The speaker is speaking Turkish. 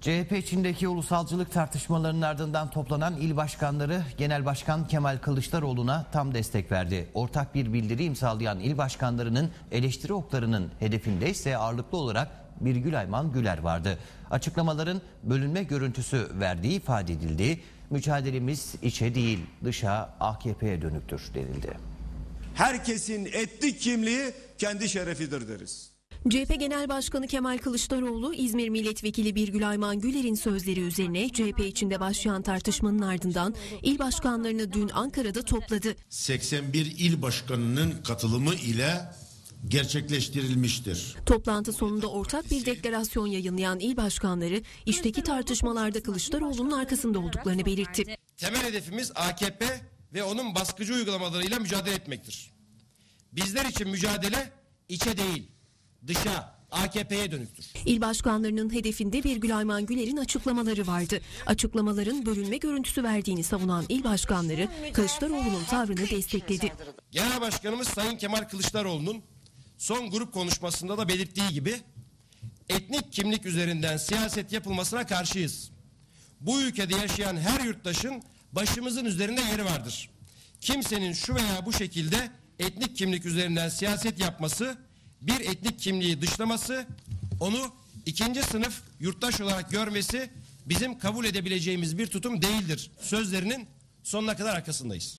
CHP içindeki ulusalcılık tartışmalarının ardından toplanan il başkanları Genel Başkan Kemal Kılıçdaroğlu'na tam destek verdi. Ortak bir bildiri imzalayan il başkanlarının eleştiri oklarının hedefinde ise ağırlıklı olarak Birgül Ayman Güler vardı. Açıklamaların bölünme görüntüsü verdiği ifade edildi. Mücadelemiz içe değil dışa AKP'ye dönüktür denildi. Herkesin etnik kimliği kendi şerefidir deriz. CHP Genel Başkanı Kemal Kılıçdaroğlu, İzmir Milletvekili Birgül Ayman Güler'in sözleri üzerine CHP içinde başlayan tartışmanın ardından il başkanlarını dün Ankara'da topladı. 81 il başkanının katılımı ile gerçekleştirilmiştir. Toplantı sonunda ortak bir deklarasyon yayınlayan il başkanları, işteki tartışmalarda Kılıçdaroğlu'nun arkasında olduklarını belirtti. Temel hedefimiz AKP ve onun baskıcı uygulamalarıyla mücadele etmektir. Bizler için mücadele içe değil, dışa, AKP'ye dönüktür. İl başkanlarının hedefinde Birgül Ayman Güler'in açıklamaları vardı. Açıklamaların bölünme görüntüsü verdiğini savunan il başkanları Kılıçdaroğlu'nun tavrını destekledi. Genel Başkanımız Sayın Kemal Kılıçdaroğlu'nun son grup konuşmasında da belirttiği gibi etnik kimlik üzerinden siyaset yapılmasına karşıyız. Bu ülkede yaşayan her yurttaşın başımızın üzerinde yeri vardır. Kimsenin şu veya bu şekilde etnik kimlik üzerinden siyaset yapması, bir etnik kimliği dışlaması, onu ikinci sınıf yurttaş olarak görmesi bizim kabul edebileceğimiz bir tutum değildir. Sözlerinin sonuna kadar arkasındayız.